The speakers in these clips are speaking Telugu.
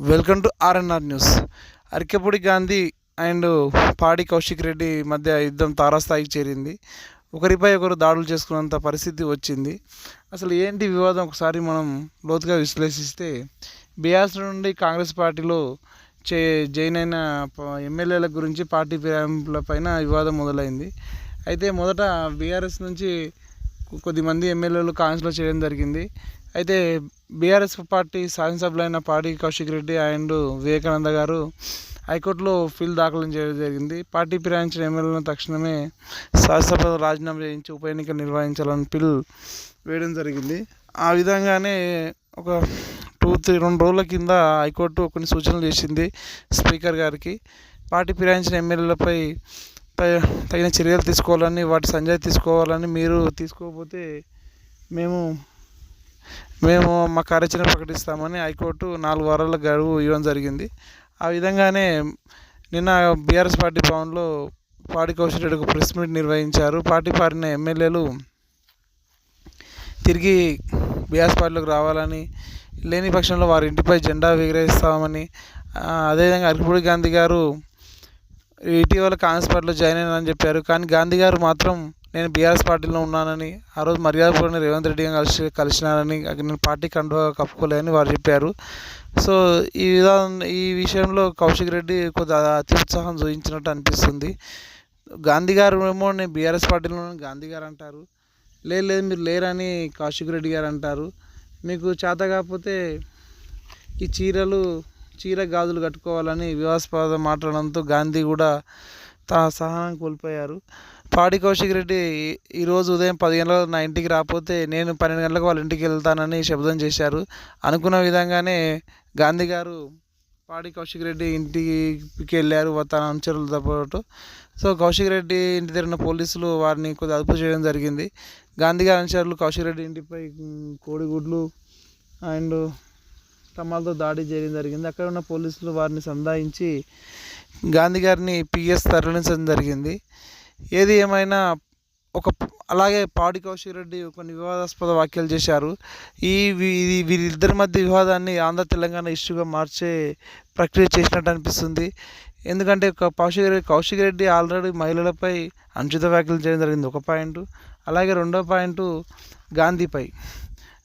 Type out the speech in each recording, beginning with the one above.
Welcome to RNR news. Arekapudi Gandhi and Padi Kaushik Reddy మధ్య యుద్ధం తారాస్థాయికి చేరింది. ఒకరిపై ఒకరు దాడులు చేసుకున్నంత పరిస్థితి వచ్చింది. అసలు ఏంటి వివాదం? ఒకసారి మనం లోతుగా విశ్లేషిస్తే బీఆర్ఎస్ నుండి కాంగ్రెస్ పార్టీలో చే జైన్ అయిన ప- ఎమ్మెల్యేల గురించి పార్టీ ఫిరాయింపుల పైన వివాదం మొదలైంది. అయితే మొదట బీఆర్ఎస్ నుంచి కొద్దిమంది ఎమ్మెల్యేలు కాంగ్రెస్లో చేయడం జరిగింది. అయితే బీఆర్ఎస్ పార్టీ శాసనసభ్యులైన పాడి కౌశిక్ రెడ్డి అండ్ వివేకానంద గారు హైకోర్టులో ఫిల్ దాఖలు చేయడం జరిగింది. పార్టీ ఫిరాయించిన ఎమ్మెల్యేలను తక్షణమే శాసనసభ రాజీనామా చేయించి ఉప ఎన్నికలు నిర్వహించాలని పిల్ వేయడం జరిగింది. ఆ విధంగానే ఒక టూ త్రీ రెండు రోజుల కింద హైకోర్టు కొన్ని సూచనలు చేసింది స్పీకర్ గారికి. పార్టీ ఫిరాయించిన ఎమ్మెల్యేలపై తగిన చర్యలు తీసుకోవాలని వాటి సంజయ్ తీసుకోవాలని మీరు తీసుకోకపోతే మేము మేము మా కార్యాచరణ ప్రకటిస్తామని హైకోర్టు నాలుగు వారాల గడువు ఇవ్వడం జరిగింది. ఆ విధంగానే నిన్న బీఆర్ఎస్ పార్టీ భవన్లో పాడి కౌశల్ రెడ్డికి ప్రెస్ మీట్ నిర్వహించారు. పార్టీ పారిన ఎమ్మెల్యేలు తిరిగి బీఆర్ఎస్ పార్టీలోకి రావాలని లేని పక్షంలో వారి ఇంటిపై జెండా ఎగరేస్తామని అదేవిధంగా అరకపూడి గాంధీ గారు ఇటీవల కాంగ్రెస్ పార్టీలో జాయిన్ అయినారని చెప్పారు. కానీ గాంధీ గారు మాత్రం నేను బీఆర్ఎస్ పార్టీలో ఉన్నానని ఆ రోజు మర్యాదపూర్ణ రేవంత్ రెడ్డి కలిసి కలిసినానని నేను పార్టీ కండువా కప్పుకోలేదని వారు చెప్పారు. సో ఈ విధానం ఈ విషయంలో కౌశిక్ రెడ్డి కొద్దిగా అతి ఉత్సాహం చూపించినట్టు అనిపిస్తుంది. గాంధీ గారు ఏమో నేను బీఆర్ఎస్ పార్టీలో గాంధీ గారు అంటారు. లేదు లేదు మీరు లేరని కౌశిక్ రెడ్డి గారు అంటారు. మీకు చేత కాకపోతే ఈ చీరలు చీర గాజులు కట్టుకోవాలని వివాదాస్పద మాట్లాడడంతో గాంధీ కూడా తన సహనం కోల్పోయారు. పాడి కౌశిక్ రెడ్డి ఈరోజు ఉదయం పది గంటలకు నా ఇంటికి రాకపోతే నేను పన్నెండు గంటలకు వాళ్ళ ఇంటికి వెళ్తానని శబ్దం చేశారు. అనుకున్న విధంగానే గాంధీ గారు పాడి కౌశిక్ రెడ్డి ఇంటికి వెళ్ళారు తన అనుచరులతో పాటు. సో కౌశిక్ రెడ్డి ఇంటి దగ్గర పోలీసులు వారిని కొద్దిగా అదుపు చేయడం జరిగింది. గాంధీ గారి అనుచరులు కౌశిక్ రెడ్డి ఇంటిపై కోడిగుడ్లు అండ్ తమ్మాలతో దాడి చేయడం జరిగింది. అక్కడ ఉన్న పోలీసులు వారిని సంధాయించి గాంధీ గారిని పిఎస్ తరలించడం జరిగింది. ఏది ఏమైనా ఒక అలాగే పాడి కౌశిక్ రెడ్డి కొన్ని వివాదాస్పద వ్యాఖ్యలు చేశారు. ఈ ఇది వీరిద్దరి మధ్య వివాదాన్ని ఆంధ్ర తెలంగాణ ఇష్యూగా మార్చే ప్రక్రియ చేసినట్టు అనిపిస్తుంది. ఎందుకంటే కౌశిక్ రెడ్డి కౌశిక్ రెడ్డి ఆల్రెడీ మహిళలపై అనుచిత వ్యాఖ్యలు చేయడం జరిగింది ఒక పాయింట్. అలాగే రెండో పాయింట్ గాంధీపై.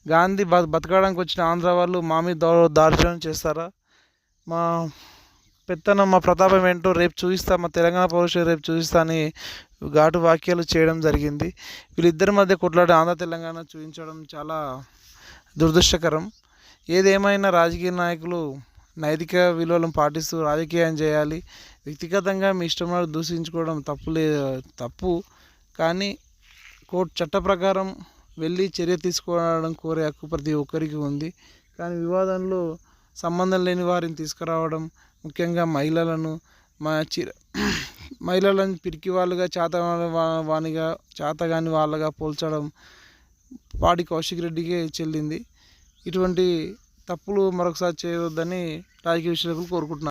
గాంధీ బ బతకడానికి వచ్చిన ఆంధ్ర వాళ్ళు మా మీద చేస్తారా? మా పెత్తనం మా ప్రతాపం ఏంటో రేపు చూపిస్తా మా తెలంగాణ పౌరుషం రేపు చూపిస్తా అని ఘాటు వ్యాఖ్యలు చేయడం జరిగింది. వీళ్ళిద్దరి మధ్య కొట్లాట ఆంధ్ర తెలంగాణ చూపించడం చాలా దురదృష్టకరం. ఏదేమైనా రాజకీయ నాయకులు నైతిక విలువలను పాటిస్తూ రాజకీయం చేయాలి. వ్యక్తిగతంగా మీ ఇష్టం దూషించుకోవడం తప్పు తప్పు. కానీ కోర్టు చట్ట ప్రకారం వెళ్ళి చర్య తీసుకోవడం కోరే హక్కు ప్రతి ఒక్కరికి ఉంది. కానీ వివాదంలో సంబంధం లేని వారిని తీసుకురావడం ముఖ్యంగా మహిళలను మా చిర మహిళలను పిరికి వాళ్ళుగా చేత వానిగా చేతగాని వాళ్ళగా పోల్చడం పాడి కౌశిక్ రెడ్డికే చెల్లింది. ఇటువంటి తప్పులు మరొకసారి చేయవద్దని రాజకీయ విశ్లేషకులు కోరుకుంటున్నారు.